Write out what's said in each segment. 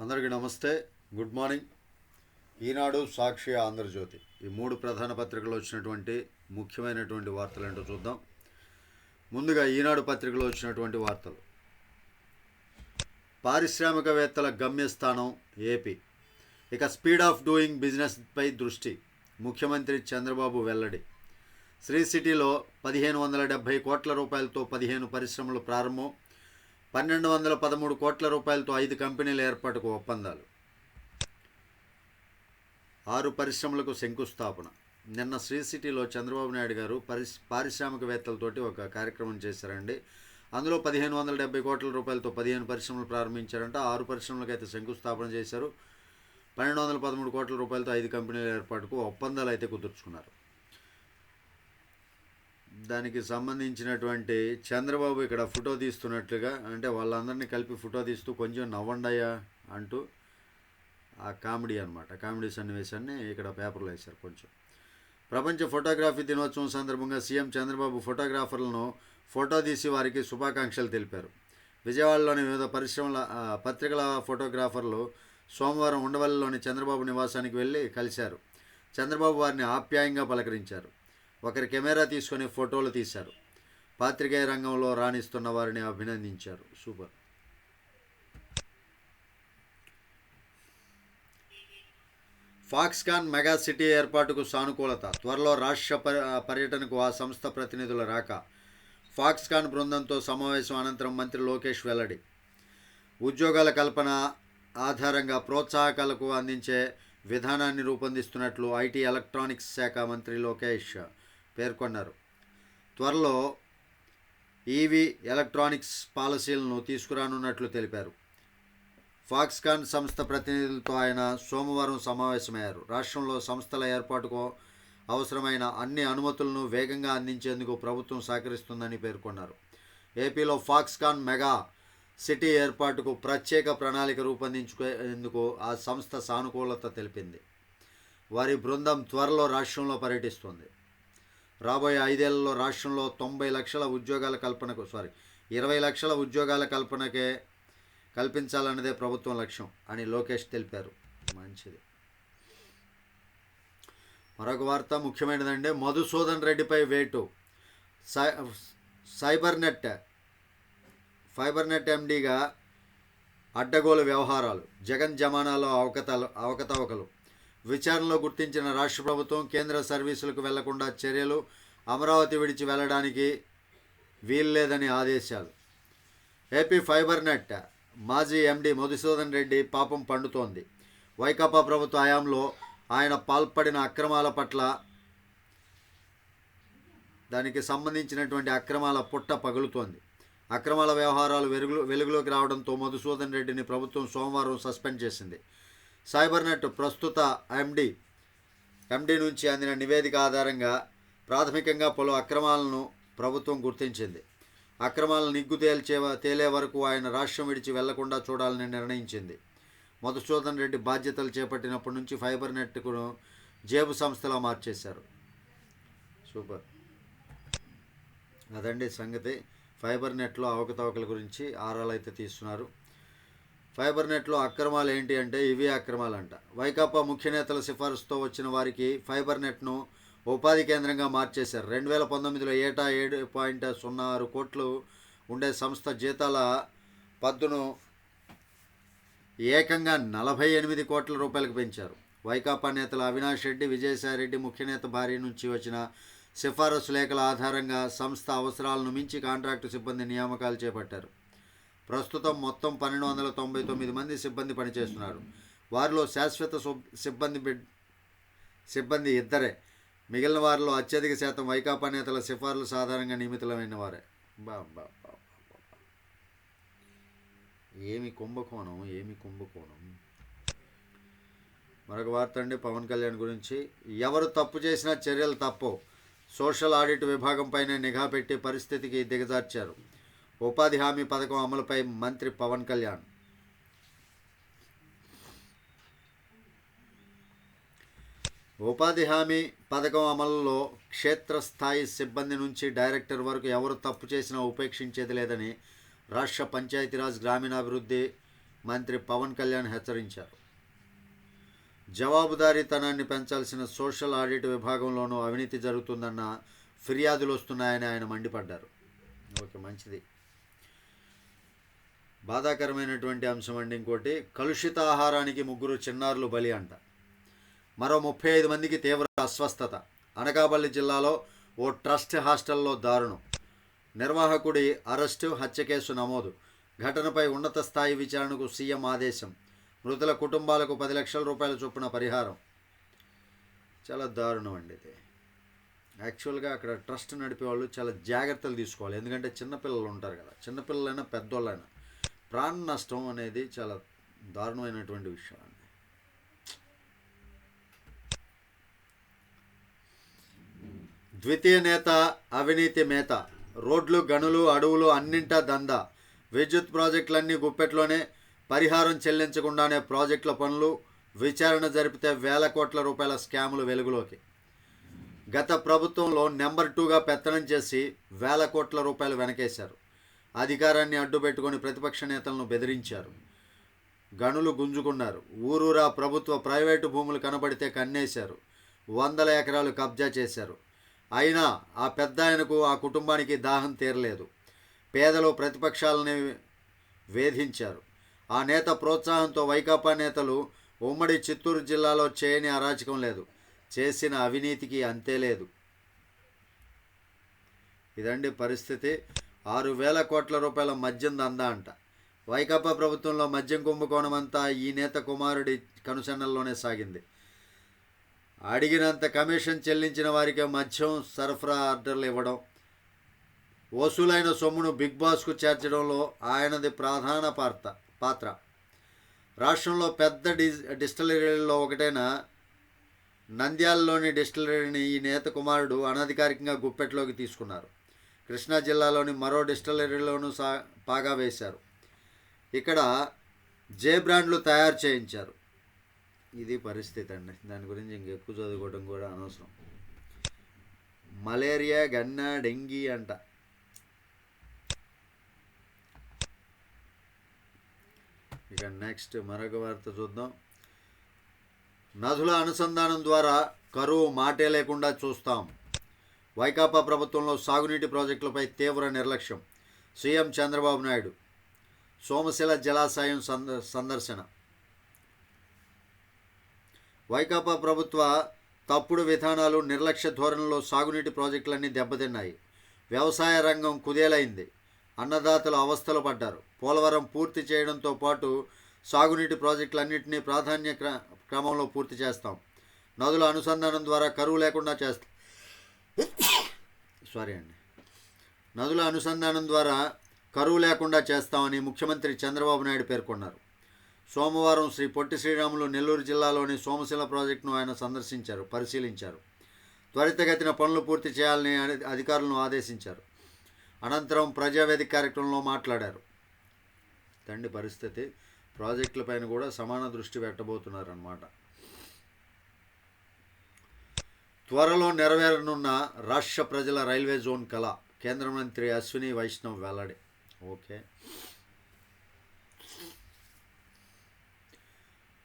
అందరికీ నమస్తే. Good morning. ఈనాడు సాక్షి ఆంధ్రజ్యోతి. ఈ మూడు ప్రధాన పత్రికలు వచ్చినటువంటి ముఖ్యమైనటువంటి వార్తలు ఏంటో చూద్దాం. ముందుగా ఈనాడు పత్రికలో వచ్చినటువంటి వార్తలు. పారిశ్రామికవేత్తల గమ్యస్థానం ఏపీ. ఇక స్పీడ్ ఆఫ్ డూయింగ్ బిజినెస్పై దృష్టి. ముఖ్యమంత్రి చంద్రబాబు వెల్లడి. శ్రీ సిటీలో పదిహేను వందల డెబ్భై కోట్ల రూపాయలతో పదిహేను పరిశ్రమలు ప్రారంభం. పన్నెండు వందల పదమూడు కోట్ల రూపాయలతో ఐదు కంపెనీల ఏర్పాటుకు ఒప్పందాలు. ఆరు పరిశ్రమలకు శంకుస్థాపన. నిన్న శ్రీ సిటీలో చంద్రబాబు నాయుడు గారు పరిశ్ పారిశ్రామికవేత్తలతోటి ఒక కార్యక్రమం చేశారండి. అందులో పదిహేను వందల డెబ్బై కోట్ల రూపాయలతో పదిహేను పరిశ్రమలు ప్రారంభించారంట. ఆరు పరిశ్రమలకు అయితే శంకుస్థాపన చేశారు. పన్నెండు వందల పదమూడు కోట్ల రూపాయలతో ఐదు కంపెనీల ఏర్పాటుకు ఒప్పందాలు అయితే కుదుర్చుకున్నారు. దానికి సంబంధించినటువంటి చంద్రబాబు ఇక్కడ ఫోటో తీస్తున్నట్లుగా అంటే వాళ్ళందరినీ కలిపి ఫోటో తీస్తూ కొంచెం నవ్వండాయా అంటూ ఆ కామెడీ అనమాట కామెడీ సన్నివేశాన్ని ఇక్కడ పేపర్లో వేశారు కొంచెం. ప్రపంచ ఫోటోగ్రఫీ దినోత్సవం సందర్భంగా సీఎం చంద్రబాబు ఫోటోగ్రాఫర్లను ఫోటో తీసి వారికి శుభాకాంక్షలు తెలిపారు. విజయవాడలోని వివిధ పరిశ్రమల పత్రికల ఫోటోగ్రాఫర్లు సోమవారం ఉండవల్లిలోని చంద్రబాబు నివాసానికి వెళ్ళి కలిశారు. చంద్రబాబు వారిని ఆప్యాయంగా పలకరించారు. ఒకరి కెమెరా తీసుకొని ఫోటోలు తీశారు. పాత్రికేయ రంగంలో రాణిస్తున్న వారిని అభినందించారు. సూపర్. ఫాక్స్కాన్ మెగా సిటీ ఏర్పాటుకు సానుకూలత. త్వరలో రాష్ట్ర పర్యటనకు ఆ సంస్థ ప్రతినిధుల రాక ఫాక్స్కాన్ బృందంతో సమావేశం అనంతరం మంత్రి లోకేష్ వెల్లడి. ఉద్యోగాల కల్పన ఆధారంగా ప్రోత్సాహకాలకు అందించే విధానాన్ని రూపొందిస్తున్నట్లు ఐటీ ఎలక్ట్రానిక్స్ శాఖ మంత్రి లోకేష్ పేర్కొన్నారు. త్వరలో ఈవీ ఎలక్ట్రానిక్స్ పాలసీలను తీసుకురానున్నట్లు తెలిపారు. ఫాక్స్కాన్ సంస్థ ప్రతినిధులతో ఆయన సోమవారం సమావేశమయ్యారు. రాష్ట్రంలో సంస్థల ఏర్పాటుకు అవసరమైన అన్ని అనుమతులను వేగంగా అందించేందుకు ప్రభుత్వం సహకరిస్తుందని పేర్కొన్నారు. ఏపీలో ఫాక్స్కాన్ మెగా సిటీ ఏర్పాటుకు ప్రత్యేక ప్రణాళిక రూపొందించుకునేందుకు ఆ సంస్థ సానుకూలత తెలిపింది. వారి బృందం త్వరలో రాష్ట్రంలో పర్యటిస్తుంది. రాబోయే ఐదేళ్ళలో రాష్ట్రంలో తొంభై లక్షల ఉద్యోగాల కల్పనకు సారీ ఇరవై లక్షల ఉద్యోగాల కల్పనకే కల్పించాలన్నదే ప్రభుత్వం లక్ష్యం అని లోకేష్ తెలిపారు. మంచిది. మరొక వార్త ముఖ్యమైనదండి. మధుసూదన్ రెడ్డిపై వేటు. సై సైబర్ నెట్ ఫైబర్ నెట్ ఎండీగా అడ్డగోలు వ్యవహారాలు. జగన్ జమానాలో అవకతలు అవకతవకలు. విచారణలో గుర్తించిన రాష్ట్ర ప్రభుత్వం కేంద్ర సర్వీసులకు వెళ్ళకుండా చర్యలు అమరావతి విడిచి వెళ్ళడానికి వీల్లేదని ఆదేశాలు. ఏపీ ఫైబర్ నెట్ మాజీ ఎండీ మధుసూదన్ రెడ్డి పాపం పండుతోంది. వైకాపా ప్రభుత్వ హయాంలో ఆయన పాల్పడిన అక్రమాల పట్ల దానికి సంబంధించినటువంటి అక్రమాల పుట్ట పగులుతోంది. అక్రమాల వ్యవహారాలు వెలుగులో వెలుగులోకి రావడంతో మధుసూదన్ రెడ్డిని ప్రభుత్వం సోమవారం సస్పెండ్ చేసింది. సైబర్ నెట్ ప్రస్తుత ఎండి ఎండి నుంచి అందిన నివేదిక ఆధారంగా ప్రాథమికంగా పలు అక్రమాలను ప్రభుత్వం గుర్తించింది. అక్రమాలను నిగ్గు తేల్చే తేలే వరకు ఆయన రాష్ట్రం విడిచి వెళ్ళకుండా చూడాలని నిర్ణయించింది. మధుసూదన్ రెడ్డి బాధ్యతలు చేపట్టినప్పటి నుంచి ఫైబర్ నెట్కును జేబు సంస్థలా మార్చేశారు. సూపర్. అదండి సంగతి. ఫైబర్ నెట్లో అవకతవకల గురించి ఆరాలు అయితే తీస్తున్నారు. ఫైబర్ నెట్లో అక్రమాలు ఏంటి అంటే ఇవి అక్రమాలంట. వైకాపా ముఖ్య నేతల సిఫారసుతో వచ్చిన వారికి ఫైబర్ నెట్ను ఉపాధి కేంద్రంగా మార్చేశారు. రెండు వేల పంతొమ్మిదిలో ఏటా ఏడు పాయింట్ సున్నా ఆరు కోట్లు ఉండే సంస్థ జీతాల పద్దును ఏకంగా నలభై ఎనిమిది కోట్ల రూపాయలకు పెంచారు. వైకాపా నేతలు అవినాష్ రెడ్డి విజయసాయిరెడ్డి ముఖ్య నేత భార్య నుంచి వచ్చిన సిఫారసు లేఖల ఆధారంగా సంస్థ అవసరాలను మించి కాంట్రాక్టు సిబ్బంది నియామకాలు చేపట్టారు. ప్రస్తుతం మొత్తం పన్నెండు వందల తొంభై తొమ్మిది మంది సిబ్బంది పనిచేస్తున్నారు. వారిలో శాశ్వత సిబ్బంది బిడ్ సిబ్బంది ఇద్దరే. మిగిలిన వారిలో అత్యధిక శాతం వైకాపా నేతల సిఫార్లు సాధారణంగా నియమితులమైన వారే. బా బా బా. ఏమి కుంభకోణం ఏమి కుంభకోణం. మరొక వార్త అండి పవన్ కళ్యాణ్ గురించి. ఎవరు తప్పు చేసినా చర్యలు తప్పు సోషల్ ఆడిట్ విభాగంపైనే నిఘా పెట్టి పరిస్థితికి దిగజార్చారు. ఉపాధి హామీ పథకం అమలుపై మంత్రి పవన్ కళ్యాణ్. ఉపాధి హామీ పథకం అమలులో క్షేత్రస్థాయి సిబ్బంది నుంచి డైరెక్టర్ వరకు ఎవరు తప్పు చేసినా ఉపేక్షించేది లేదని రాష్ట్ర పంచాయతీరాజ్ గ్రామీణాభివృద్ధి మంత్రి పవన్ కళ్యాణ్ హెచ్చరించారు. జవాబుదారీతనాన్ని పెంచాల్సిన సోషల్ ఆడిట్ విభాగంలోనూ అవినీతి జరుగుతుందన్న ఫిర్యాదులు వస్తున్నాయని ఆయన మండిపడ్డారు. ఓకే మంచిది. బాధాకరమైనటువంటి అంశం అండి ఇంకోటి కలుషిత ఆహారానికి ముగ్గురు చిన్నారులు బలి అంట. మరో ముప్పై ఐదు మందికి తీవ్ర అస్వస్థత. అనకాపల్లి జిల్లాలో ఓ ట్రస్ట్ హాస్టల్లో దారుణం. నిర్వాహకుడి అరెస్టు హత్య కేసు నమోదు. ఘటనపై ఉన్నత స్థాయి విచారణకు సీఎం ఆదేశం. మృతుల కుటుంబాలకు పది లక్షల రూపాయల చొప్పున పరిహారం. చాలా దారుణం అండి ఇది. యాక్చువల్గా అక్కడ ట్రస్ట్ నడిపే వాళ్ళు చాలా జాగ్రత్తలు తీసుకోవాలి. ఎందుకంటే చిన్నపిల్లలు ఉంటారు కదా. చిన్నపిల్లలైనా పెద్దోళ్ళైనా ప్రాణ నష్టం అనేది చాలా దారుణమైనటువంటి విషయం అండి. ద్వితీయ నేత అవినీతి మేత. రోడ్లు గనులు అడవులు అన్నింటా దందా. విద్యుత్ ప్రాజెక్టులన్నీ గుప్పెట్లోనే పరిహారం చెల్లించకుండానే ప్రాజెక్టుల పనులు విచారణ జరిపితే వేల కోట్ల రూపాయల స్కాములు వెలుగులోకి. గత ప్రభుత్వంలో నెంబర్ టూగా పెత్తనం చేసి వేల కోట్ల రూపాయలు వెనకేశారు. అధికారాన్ని అడ్డుపెట్టుకొని ప్రతిపక్ష నేతలను బెదిరించారు. గనులు గుంజుకున్నారు. ఊరూరా ప్రభుత్వ ప్రైవేటు భూములు కనబడితే కన్నేశారు. వందల ఎకరాలు కబ్జా చేశారు. అయినా ఆ పెద్ద ఆయనకు ఆ కుటుంబానికి దాహం తీరలేదు. పేదలు ప్రతిపక్షాలని వేధించారు. ఆ నేత ప్రోత్సాహంతో వైకాపా నేతలు ఉమ్మడి చిత్తూరు జిల్లాలో చేయని అరాచకం లేదు. చేసిన అవినీతికి అంతే లేదు. ఇదండి పరిస్థితి. ఆరు వేల కోట్ల రూపాయల మద్యం దందా అంట. వైకాపా ప్రభుత్వంలో మద్యం కుంభకోణం అంతా ఈ నేత కుమారుడి కనుసన్నల్లోనే సాగింది. అడిగినంత కమిషన్ చెల్లించిన వారికే మద్యం సరఫరా ఆర్డర్లు ఇవ్వడం వసూలైన సొమ్మును బిగ్ బాస్కు చేర్చడంలో ఆయనది ప్రధాన పాత్ర పాత్ర. రాష్ట్రంలో పెద్ద డిస్టిలరీలలో ఒకటైన నంద్యాలలోని డిస్టిలరీని ఈ నేత కుమారుడు అనధికారికంగా గుప్పెట్లోకి తీసుకున్నారు. కృష్ణా జిల్లాలోని మరో డిస్టిలరీలోనూ సా పాగా వేశారు. ఇక్కడ జే బ్రాండ్లు తయారు చేయించారు. ఇది పరిస్థితి అండి. దాని గురించి ఇంకెక్కువ చదువుకోవడం కూడా అనవసరం. మలేరియా గన్నా డెంగీ అంట. ఇక నెక్స్ట్ మరొక వార్త చూద్దాం. నదుల అనుసంధానం ద్వారా కరువు మాటే లేకుండా చూస్తాం. వైకాపా ప్రభుత్వంలో సాగునీటి ప్రాజెక్టులపై తీవ్ర నిర్లక్ష్యం. సీఎం చంద్రబాబు నాయుడు. సోమశిల జలాశయం సంద సందర్శన. వైకాపా ప్రభుత్వ తప్పుడు విధానాలు నిర్లక్ష్య ధోరణిలో సాగునీటి ప్రాజెక్టులన్నీ దెబ్బతిన్నాయి. వ్యవసాయ రంగం కుదేలైంది. అన్నదాతలు అవస్థలు పడ్డారు. పోలవరం పూర్తి చేయడంతో పాటు సాగునీటి ప్రాజెక్టులన్నింటినీ ప్రాధాన్య క్ర క్రమంలో పూర్తి చేస్తాం. నదుల అనుసంధానం ద్వారా కరువు లేకుండా చేస్తాం సారీ అండి. నదుల అనుసంధానం ద్వారా కరువు లేకుండా చేస్తామని ముఖ్యమంత్రి చంద్రబాబు నాయుడు పేర్కొన్నారు. సోమవారం శ్రీ పొట్టి శ్రీరాములు నెల్లూరు జిల్లాలోని సోమశిల ప్రాజెక్టును ఆయన సందర్శించారు పరిశీలించారు. త్వరితగతిన పనులు పూర్తి చేయాలని అధికారులను ఆదేశించారు. అనంతరం ప్రజావేదిక కార్యక్రమంలో మాట్లాడారు. తండ్రి పరిస్థితి ప్రాజెక్టులపైన కూడా సమాన దృష్టి పెట్టబోతున్నారన్నమాట. త్వరలో నెరవేరనున్న రాష్ట్ర ప్రజల రైల్వే జోన్ కళ. కేంద్ర మంత్రి అశ్విని వైష్ణవ్ వెల్లడి. ఓకే.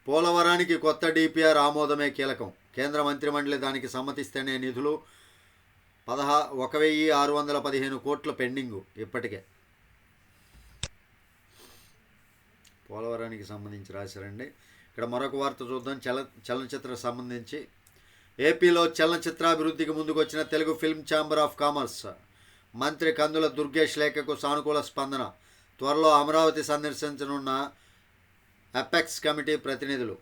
పోలవరానికి కొత్త డిపిఆర్ ఆమోదమే కీలకం. కేంద్ర మంత్రిమండలి దానికి సమ్మతిస్తేనే నిధులు పదహా ఒక వెయ్యి ఆరు వందల పదిహేను కోట్ల పెండింగు ఇప్పటికే. పోలవరానికి సంబంధించి రాశారండి. ఇక్కడ మరొక వార్త చూద్దాం. చల చలనచిత్ర సంబంధించి ఏపీలో చలనచిత్రాభివృద్ధికి ముందుకొచ్చిన Telugu film chamber of commerce. మంత్రి కందుల దుర్గేష్ లేఖకు సానుకూల స్పందన. త్వరలో అమరావతి సందర్శించనున్న అపెక్స్ కమిటీ ప్రతినిధులు.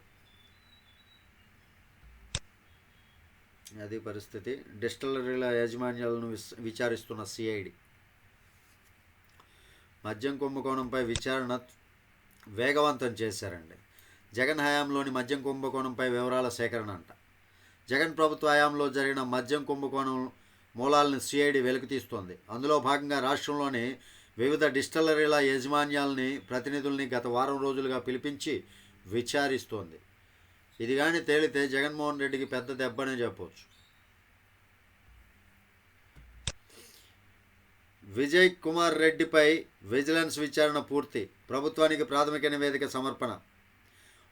అది పరిస్థితి. డిస్టిలరీల యాజమాన్యాలను విస్- విచారిస్తున్న సిఐడి. మద్యం కుంభకోణంపై విచారణ వేగవంతం చేశారండి. జగన్ హయాంలోని మద్యం కుంభకోణంపై వివరాల సేకరణ అంట. జగన్ ప్రభుత్వ హయాంలో జరిగిన మద్యం కుంభకోణం మూలాలను సిఐడి వెలికితీస్తోంది. అందులో భాగంగా రాష్ట్రంలోని వివిధ డిస్టిలరీల యాజమాన్యాలని ప్రతినిధుల్ని గత వారం రోజులుగా పిలిపించి విచారిస్తోంది. ఇది కానీ తేలితే జగన్మోహన్ రెడ్డికి పెద్ద దెబ్బనే చెప్పవచ్చు విజయ్ కుమార్ రెడ్డిపై విజిలెన్స్ విచారణ పూర్తి. ప్రభుత్వానికి ప్రాథమిక నివేదిక సమర్పణ.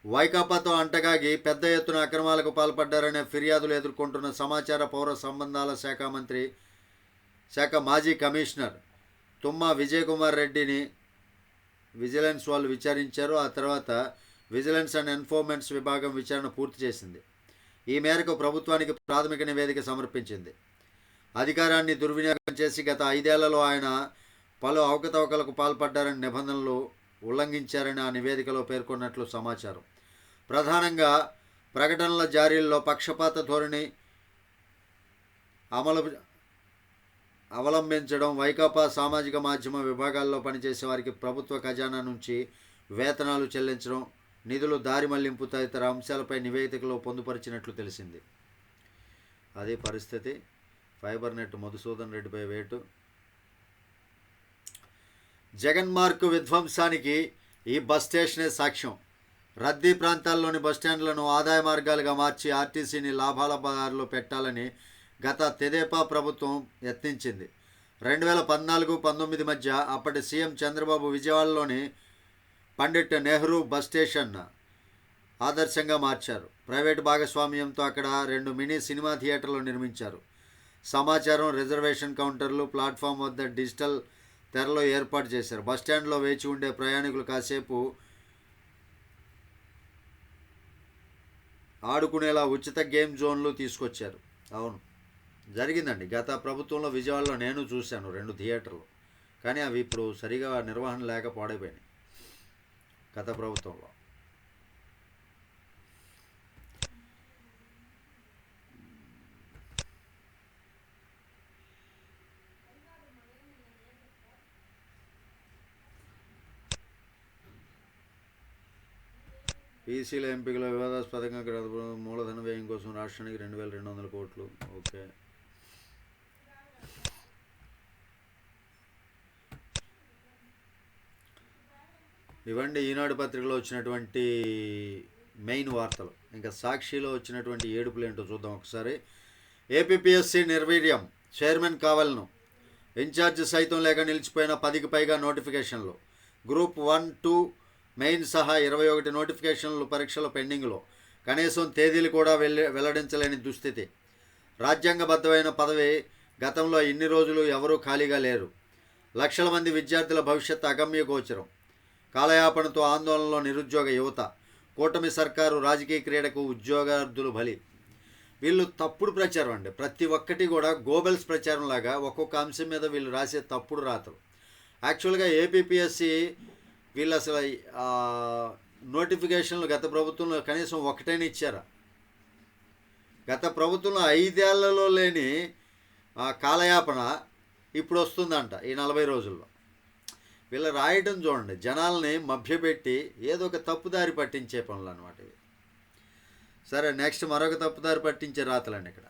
వైకాపాతో అంటగాగి పెద్ద ఎత్తున అక్రమాలకు పాల్పడ్డారనే ఫిర్యాదులు ఎదుర్కొంటున్న సమాచార పౌర సంబంధాల శాఖ మంత్రి శాఖ మాజీ కమిషనర్ తుమ్మా విజయకుమార్ రెడ్డిని విజిలెన్స్ వాళ్ళు విచారించారు. ఆ తర్వాత విజిలెన్స్ అండ్ ఎన్ఫోర్మెంట్స్ విభాగం విచారణ పూర్తి చేసింది. ఈ మేరకు ప్రభుత్వానికి ప్రాథమిక నివేదిక సమర్పించింది. అధికారాన్ని దుర్వినియోగం చేసి గత ఐదేళ్ళలో ఆయన పలు అవకతవకలకు పాల్పడ్డారని నిబంధనలు ఉల్లంఘించారని ఆ నివేదికలో పేర్కొన్నట్లు సమాచారం. ప్రధానంగా ప్రకటనల జారీల్లో పక్షపాత ధోరణి అమలు అవలంబించడం వైకాపా సామాజిక మాధ్యమ విభాగాల్లో పనిచేసే వారికి ప్రభుత్వ ఖజానా నుంచి వేతనాలు చెల్లించడం నిధులు దారి మళ్ళింపు తదితర అంశాలపై నివేదికలో పొందుపరిచినట్లు తెలిసింది. అదే పరిస్థితి. ఫైబర్ నెట్ మధుసూదన్ రెడ్డిపై వేటు. జగన్మార్కు విధ్వంసానికి ఈ బస్ స్టేషనే సాక్ష్యం. రద్దీ ప్రాంతాల్లోని బస్టాండ్లను ఆదాయ మార్గాలుగా మార్చి ఆర్టీసీని లాభాల బారిలో పెట్టాలని గత తెదేపా ప్రభుత్వం యత్నించింది. రెండు వేల పద్నాలుగు పంతొమ్మిది మధ్య అప్పటి సీఎం చంద్రబాబు విజయవాడలోని పండిట్ నెహ్రూ బస్ స్టేషన్ ఆదర్శంగా మార్చారు. ప్రైవేటు భాగస్వామ్యంతో అక్కడ రెండు మినీ సినిమా థియేటర్లు నిర్మించారు. సమాచారం రిజర్వేషన్ కౌంటర్లు ప్లాట్ఫామ్ వద్ద డిజిటల్ తెరలో ఏర్పాటు చేశారు. బస్టాండ్లో వేచి ఉండే ప్రయాణికులు కాసేపు ఆడుకునేలా ఉచిత గేమ్ జోన్లు తీసుకొచ్చారు. అవును. జరిగిందండి. గత ప్రభుత్వంలో విజయవాడలో నేను చూశాను రెండు థియేటర్లు. కానీ అవి ఇప్పుడు సరిగా నిర్వహణ లేక పాడైపోయినాయి. గత ప్రభుత్వంలో. పీసీల ఎంపికలో వివాదాస్పదంగా గత మూలధన వ్యయం కోసం రాష్ట్రానికి రెండు వేల రెండు వందల కోట్లు. ఓకే. ఇవండి ఈనాడు పత్రికలో వచ్చినటువంటి మెయిన్ వార్తలు. ఇంకా సాక్షిలో వచ్చినటువంటి ఏడుపులు ఏంటో చూద్దాం ఒకసారి. ఏపీపీఎస్సీ నిర్వీర్యం చైర్మన్ కావాలను. ఇన్ఛార్జ్ సైతం లేక నిలిచిపోయిన పదికి పైగా నోటిఫికేషన్లు. గ్రూప్ వన్ టూ మెయిన్ సహా ఇరవై ఒకటి నోటిఫికేషన్లు పరీక్షల పెండింగ్లో. కనీసం తేదీలు కూడా వెళ్ళి వెల్లడించలేని దుస్థితి. రాజ్యాంగబద్ధమైన పదవి గతంలో ఇన్ని రోజులు ఎవరూ ఖాళీగా లేరు. లక్షల మంది విద్యార్థుల భవిష్యత్తు అగమ్య గోచరం. కాలయాపనతో ఆందోళనలో నిరుద్యోగ యువత. కూటమి సర్కారు రాజకీయ క్రీడకు ఉద్యోగార్థులు బలి. వీళ్ళు తప్పుడు ప్రచారం అండి. ప్రతి ఒక్కటి కూడా గోబెల్స్ ప్రచారం లాగా ఒక్కొక్క అంశం మీద వీళ్ళు రాసే తప్పుడు రాతలు. యాక్చువల్గా ఏపీపీఎస్సి వీళ్ళు అసలు నోటిఫికేషన్లు గత ప్రభుత్వంలో కనీసం ఒకటైనా ఇచ్చారా? గత ప్రభుత్వంలో ఐదేళ్ళలో లేని కాలయాపన ఇప్పుడు వస్తుందంట ఈ నలభై రోజుల్లో. వీళ్ళు రాయటం చూడండి జనాల్ని మభ్యపెట్టి ఏదో ఒక తప్పుదారి పట్టించే పనులు అనమాట ఇవి. సరే నెక్స్ట్ మరొక తప్పుదారి పట్టించే రాతలండి ఇక్కడ.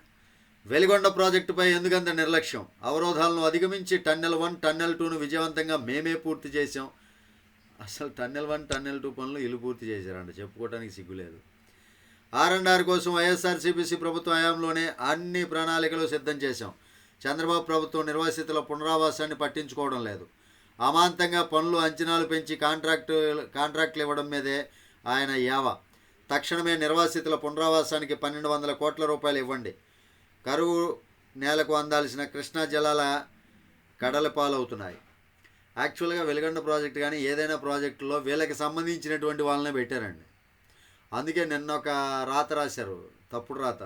వెలిగొండ ప్రాజెక్టుపై ఎందుకంత నిర్లక్ష్యం? అవరోధాలను అధిగమించి టన్నెల్ వన్ టన్నెల్ టూను విజయవంతంగా మేమే పూర్తి చేసాం అసలు టన్నెల్ వన్ టన్నెల్ టూ పనులు ఇల్లు పూర్తి చేశారంట. చెప్పుకోవడానికి సిగ్గులేదు. ఆర్ఎండ్ఆర్ అండ్ ఆర్ కోసం వైఎస్ఆర్సీపీసీ ప్రభుత్వ హయాంలోనే అన్ని ప్రణాళికలు సిద్ధం చేశాం. చంద్రబాబు ప్రభుత్వం నిర్వాసితుల పునరావాసాన్ని పట్టించుకోవడం లేదు. అమాంతంగా పనులు అంచనాలు పెంచి కాంట్రాక్టు కాంట్రాక్టులు ఇవ్వడం మీదే ఆయన యావ. తక్షణమే నిర్వాసితుల పునరావాసానికి పన్నెండు వందల కోట్ల రూపాయలు ఇవ్వండి. కరువు నేలకు అందాల్సిన కృష్ణా జలాల కడల పాలవుతున్నాయి యాక్చువల్గా వెలుగండ ప్రాజెక్ట్ కానీ ఏదైనా ప్రాజెక్టులో వీళ్ళకి సంబంధించినటువంటి వాళ్ళనే పెట్టారండి. అందుకే నిన్న ఒక రాత రాశారు తప్పుడు రాత.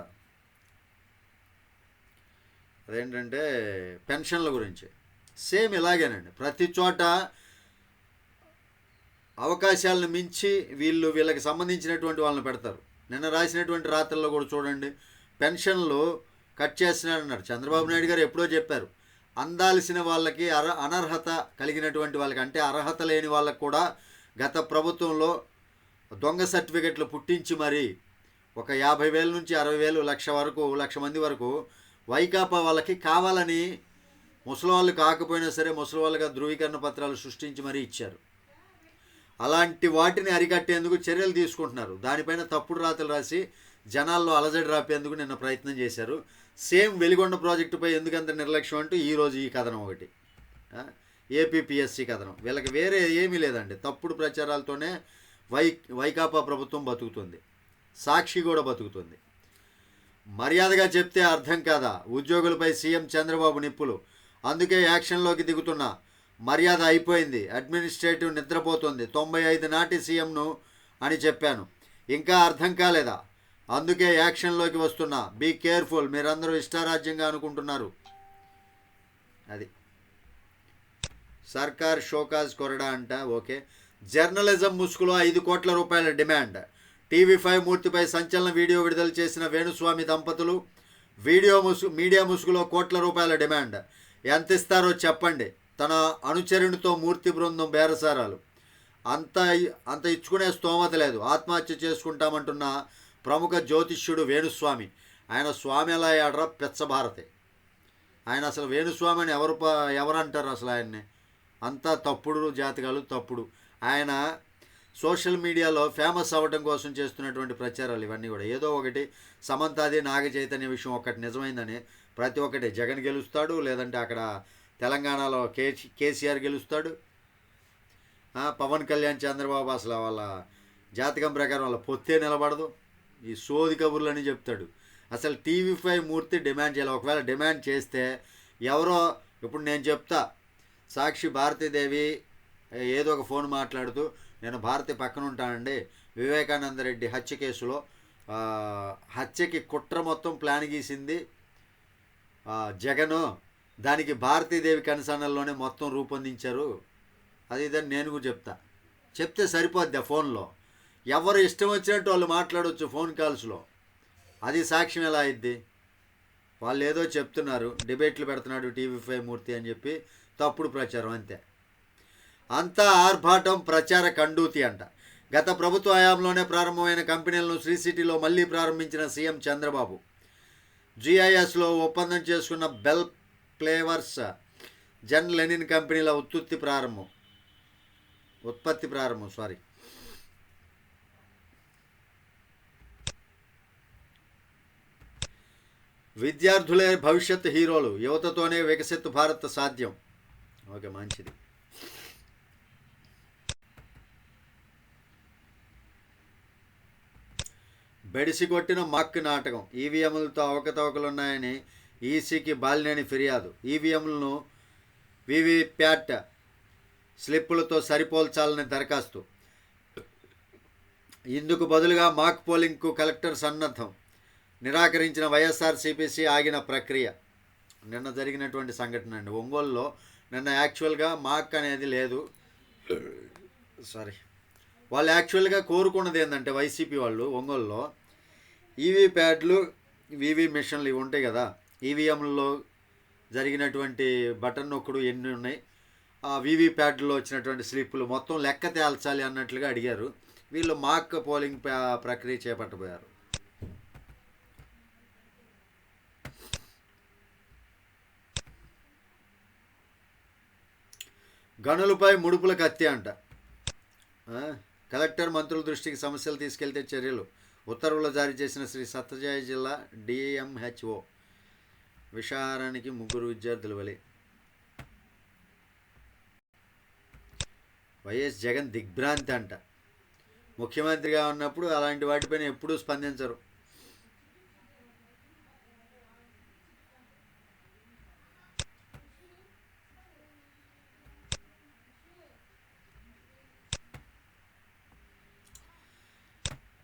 అదేంటంటే పెన్షన్ల గురించి. సేమ్ ఇలాగేనండి. ప్రతి చోట అవకాశాలను మించి వీళ్ళు వీళ్ళకి సంబంధించినటువంటి వాళ్ళని పెడతారు. నిన్న రాసినటువంటి రాత్రుల్లో కూడా చూడండి పెన్షన్లు కట్ చేస్తున్నారన్నారు. చంద్రబాబు నాయుడు గారు ఎప్పుడో చెప్పారు అందాల్సిన వాళ్ళకి అర అనర్హత కలిగినటువంటి వాళ్ళకి అంటే అర్హత లేని వాళ్ళకు కూడా గత ప్రభుత్వంలో దొంగ సర్టిఫికెట్లు పుట్టించి మరి ఒక యాభై వేల నుంచి అరవై వేలు లక్ష వరకు లక్ష మంది వరకు వైకాపా వాళ్ళకి కావాలని ముసలి వాళ్ళు కాకపోయినా సరే ముసలివాళ్ళుగా ధృవీకరణ పత్రాలు సృష్టించి మరీ ఇచ్చారు. అలాంటి వాటిని అరికట్టేందుకు చర్యలు తీసుకుంటున్నారు. దానిపైన తప్పుడు రాతలు రాసి జనాల్లో అలజడి రాపేందుకు నిన్న ప్రయత్నం చేశారు. సేమ్ వెలిగొండ ప్రాజెక్టుపై ఎందుకంత నిర్లక్ష్యం అంటూ ఈరోజు ఈ కథనం ఒకటి. ఏపీపీఎస్సీ కథనం. వీళ్ళకి వేరే ఏమీ లేదండి. తప్పుడు ప్రచారాలతోనే వై వైకాపా ప్రభుత్వం బతుకుతుంది. సాక్షి కూడా బతుకుతుంది. మర్యాదగా చెప్తే అర్థం కాదా? ఉద్యోగులపై సీఎం చంద్రబాబు నిప్పులు. అందుకే యాక్షన్లోకి దిగుతున్నా మర్యాద అయిపోయింది. అడ్మినిస్ట్రేటివ్ నిద్రపోతుంది. తొంభై ఐదు నాటి సీఎంను అని చెప్పాను. ఇంకా అర్థం కాలేదా? అందుకే యాక్షన్లోకి వస్తున్నా. Be careful. మీరందరూ ఇష్టారాజ్యంగా అనుకుంటున్నారు. అది. సర్కార్ షోకాజ్ కొరడా అంట. ఓకే. జర్నలిజం ముసుగులో ఐదు కోట్ల రూపాయల డిమాండ్. టీవీ ఫైవ్ మూర్తిపై సంచలన వీడియో విడుదల చేసిన వేణుస్వామి దంపతులు వీడియో ముసు మీడియా ముసుగులో కోట్ల రూపాయల డిమాండ్. ఎంత ఇస్తారో చెప్పండి. తన అనుచరునితో మూర్తి బృందం బేరసారాలు. అంత అంత ఇచ్చుకునే స్తోమత లేదు. ఆత్మహత్య చేసుకుంటామంటున్న ప్రముఖ జ్యోతిష్యుడు వేణుస్వామి. ఆయన స్వామి ఎలా ఆడరా పెచ్చభారతే ఆయన అసలు వేణుస్వామి అని ఎవరు ప- ఎవరు అంటారు అసలు ఆయన్ని? అంతా తప్పుడు జాతకాలు తప్పుడు. ఆయన సోషల్ మీడియాలో ఫేమస్ అవ్వడం కోసం చేస్తున్నటువంటి ప్రచారాలు ఇవన్నీ కూడా. ఏదో ఒకటి సమంతాది నాగ చైతన్య విషయం ఒకటి నిజమైందని ప్రతి ఒక్కటి జగన్ గెలుస్తాడు లేదంటే అక్కడ తెలంగాణలో కే కేసీఆర్ గెలుస్తాడు. పవన్ కళ్యాణ్ చంద్రబాబు అసలు వాళ్ళ జాతకం ప్రకారం వాళ్ళ పొత్తే నిలబడదు. ఈ సోది కబుర్లు అని చెప్తాడు. అసలు టీవీ ఫైవ్ మూర్తి డిమాండ్ చేయాలి. ఒకవేళ డిమాండ్ చేస్తే ఎవరో ఇప్పుడు నేను చెప్తా సాక్షి భారతీదేవి ఏదో ఒక ఫోన్ మాట్లాడుతూ నేను భారతి పక్కన ఉంటానండి వివేకానంద రెడ్డి హత్య కేసులో హత్యకి కుట్ర మొత్తం ప్లాన్ గీసింది జగను దానికి భారతీదేవి కనసనల్లోనే మొత్తం రూపొందించారు. అది ఇదని నేను కూడా చెప్తా. చెప్తే సరిపోద్ది ఆ ఫోన్లో. ఎవరు ఇష్టం వచ్చినట్టు వాళ్ళు మాట్లాడవచ్చు ఫోన్ కాల్స్లో అది సాక్ష్యం ఎలా అయింది వాళ్ళు ఏదో చెప్తున్నారు డిబేట్లు పెడుతున్నాడు టీవీ ఫైవ్ మూర్తి అని చెప్పి తప్పుడు ప్రచారం అంతే. అంతా ఆర్భాటం ప్రచార కండూతి అంట. గత ప్రభుత్వ హయాంలోనే ప్రారంభమైన కంపెనీలను శ్రీ సిటీలో మళ్ళీ ప్రారంభించిన సీఎం చంద్రబాబు. జిఐఎస్లో ఒప్పందం చేసుకున్న బెల్ ఫ్లేవర్స్ జన్ లెనిన్ కంపెనీల ఉత్పత్తి ప్రారంభం. ఉత్పత్తి ప్రారంభం సారీ విద్యార్థులే భవిష్యత్ హీరోలు యువతతోనే వికసిత్ భారత్ సాధ్యం. ఓకే మంచిది. బెడిసి కొట్టిన మక్ నాటకం. ఈవీఎంలతో అవకతవకలున్నాయని ఈసీకి బాలినేని ఫిర్యాదు. ఈవీఎంలను వివిప్యాట్ స్లిప్పులతో సరిపోల్చాలని దరఖాస్తు. ఇందుకు బదులుగా మాక్ పోలింగ్కు కలెక్టర్ సన్నద్ధం. నిరాకరించిన వైఎస్ఆర్సీపీసీ ఆగిన ప్రక్రియ. నిన్న జరిగినటువంటి సంఘటన అండి. ఒంగోలులో నిన్న యాక్చువల్గా మాక్ అనేది లేదు. సారీ. వాళ్ళు యాక్చువల్గా కోరుకున్నది ఏంటంటే వైసీపీ వాళ్ళు ఒంగోలులో ఈవీ ప్యాడ్లు వివి మిషన్లు ఇవి ఉంటాయి కదా ఈవీఎంలలో జరిగినటువంటి బటన్ నొక్కుడు ఎన్ని ఉన్నాయి ఆ వివి ప్యాడ్లో వచ్చినటువంటి స్లిప్పులు మొత్తం లెక్క తేల్చాలి అన్నట్లుగా అడిగారు. వీళ్ళు మాక్ పోలింగ్ ప్రక్రియ చేపట్టబోయారు. గనులపై ముడుపుల కత్తి అంట. కలెక్టర్ మంత్రుల దృష్టికి సమస్యలు తీసుకెళ్తే చర్యలు. ఉత్తర్వులు జారీ చేసిన శ్రీ సత్యజాయ జిల్లా డిఎంహెచ్ఓ విషారానికి ముగ్గురు విద్యార్థులు బలి. వైఎస్ జగన్ దిగ్భ్రాంతి అంట. ముఖ్యమంత్రిగా ఉన్నప్పుడు అలాంటి వాటిపైన ఎప్పుడూ స్పందించరు.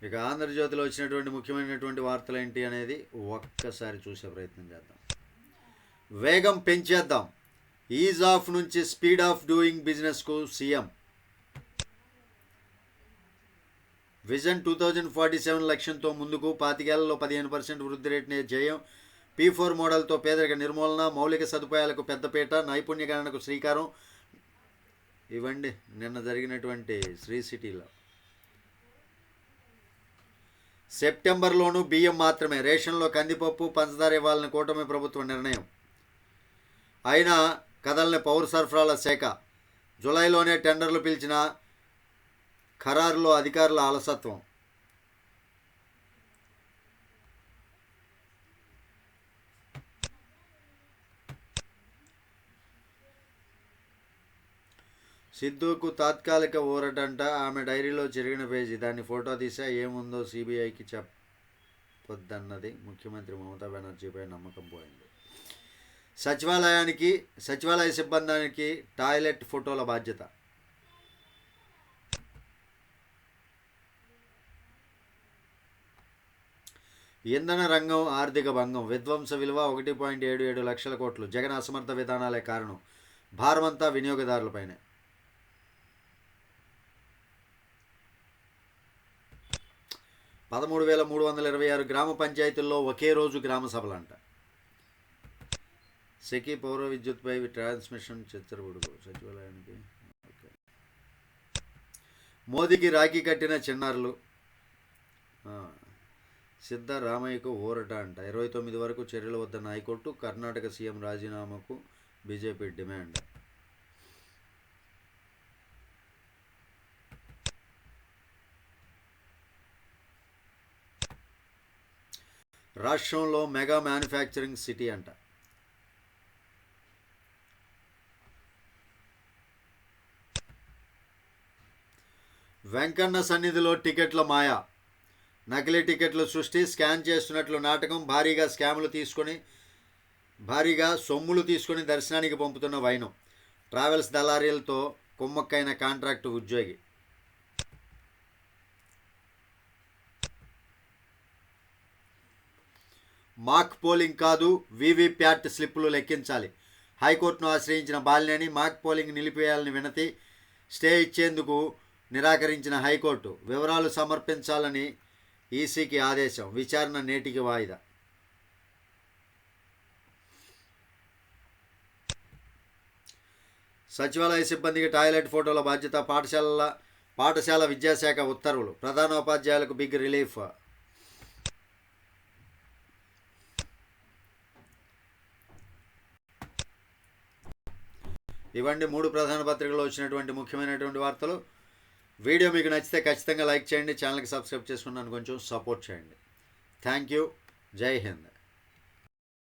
ఇక ఆంధ్రజ్యోతిలో వచ్చినటువంటి ముఖ్యమైనటువంటి వార్తలు ఏంటి అనేది ఒక్కసారి చూసే ప్రయత్నం చేద్దాం. వేగం పెంచేద్దాం. ఈజ్ ఆఫ్ నుంచి speed of doing బిజినెస్కు CM. Vision two thousand forty seven లక్ష్యంతో ముందుకు పాతికేళ్ళలో పదిహేను పర్సెంట్ వృద్ధి రేటుని జయం. పీ ఫోర్ మోడల్తో పేదరిక నిర్మూలన మౌలిక సదుపాయాలకు పెద్దపీట నైపుణ్యకరణకు శ్రీకారం. ఇవ్వండి నిన్న జరిగినటువంటి శ్రీ సిటీలో. సెప్టెంబర్లోనూ బియ్యం మాత్రమే రేషన్లో కందిపప్పు పంచదార ఇవ్వాలని కూటమి ప్రభుత్వ నిర్ణయం. అయినా కదలని పౌర సరఫరాల శాఖ జులైలోనే టెండర్లు పిలిచిన ఖరారులో అధికారుల అలసత్వం. సిద్ధుకు తాత్కాలిక ఊరటంట ఆమె డైరీలో జరిగిన పేజీ. దాన్ని ఫోటో తీసా ఏముందో సిబిఐకి చెప్పొద్దన్నది ముఖ్యమంత్రి మమతా బెనర్జీపై నమ్మకం పోయింది. సచివాలయానికి సచివాలయ సిబ్బందానికి టాయిలెట్ ఫోటోల బాధ్యత. ఇంధన రంగం ఆర్థిక భంగం. విధ్వంస విలువ ఒకటి పాయింట్ ఏడు ఏడు లక్షల కోట్లు. జగన్ అసమర్థ విధానాలే కారణం. భారమంతా వినియోగదారులపైనే. పదమూడు వేల మూడు వందల ఇరవై ఆరు గ్రామ పంచాయతీల్లో ఒకే రోజు గ్రామ సభలంట. సెకీ పౌర విద్యుత్పై ట్రాన్స్మిషన్ చిత్తరబుడుగు సచివాలయానికి. ఓకే. మోదీకి రాఖీ కట్టిన చిన్నారులు. సిద్ధ సిద్ధరామయ్యకు ఊరట అంట. ఇరవై తొమ్మిది వరకు చర్యలు వద్దన్న హైకోర్టు కర్ణాటక సీఎం రాజీనామాకు బీజేపీ డిమాండ్. రాష్ట్రంలో మెగా మ్యానుఫ్యాక్చరింగ్ సిటీ అంట. వెంకన్న సన్నిధిలో టికెట్ల మాయ. నకిలీ టికెట్లు సృష్టి స్కాన్ చేస్తున్నట్లు నాటకం భారీగా స్కాములు తీసుకొని భారీగా సొమ్ములు తీసుకొని దర్శనానికి పంపుతున్న వైనం. ట్రావెల్స్ దళారీలతో కుమ్మక్కైన కాంట్రాక్టు ఉద్యోగి. మాక్ పోలింగ్ కాదు వీవీప్యాట్ స్లిప్పులు లెక్కించాలి. హైకోర్టును ఆశ్రయించిన బాలినేని మాక్ పోలింగ్ నిలిపేయాలని వినతి స్టే ఇచ్చేందుకు నిరాకరించిన హైకోర్టు వివరాలు సమర్పించాలని ఈసీకి ఆదేశం విచారణ నేటికి వాయిదా. సచివాలయ సిబ్బందికి టాయిలెట్ ఫోటోల బాధ్యత పాఠశాలల పాఠశాల విద్యాశాఖ ఉత్తర్వులు ప్రధానోపాధ్యాయులకు బిగ్ రిలీఫ్ ఇవ్వండి. మూడు ప్రధాన పత్రికల్లో వచ్చినటువంటి ముఖ్యమైనటువంటి వార్తలు. వీడియో మీకు నచ్చితే ఖచ్చితంగా లైక్ చేయండి. ఛానల్కి సబ్స్క్రైబ్ చేసుకున్నాను కొంచెం సపోర్ట్ చేయండి. Thank you. జై హింద్.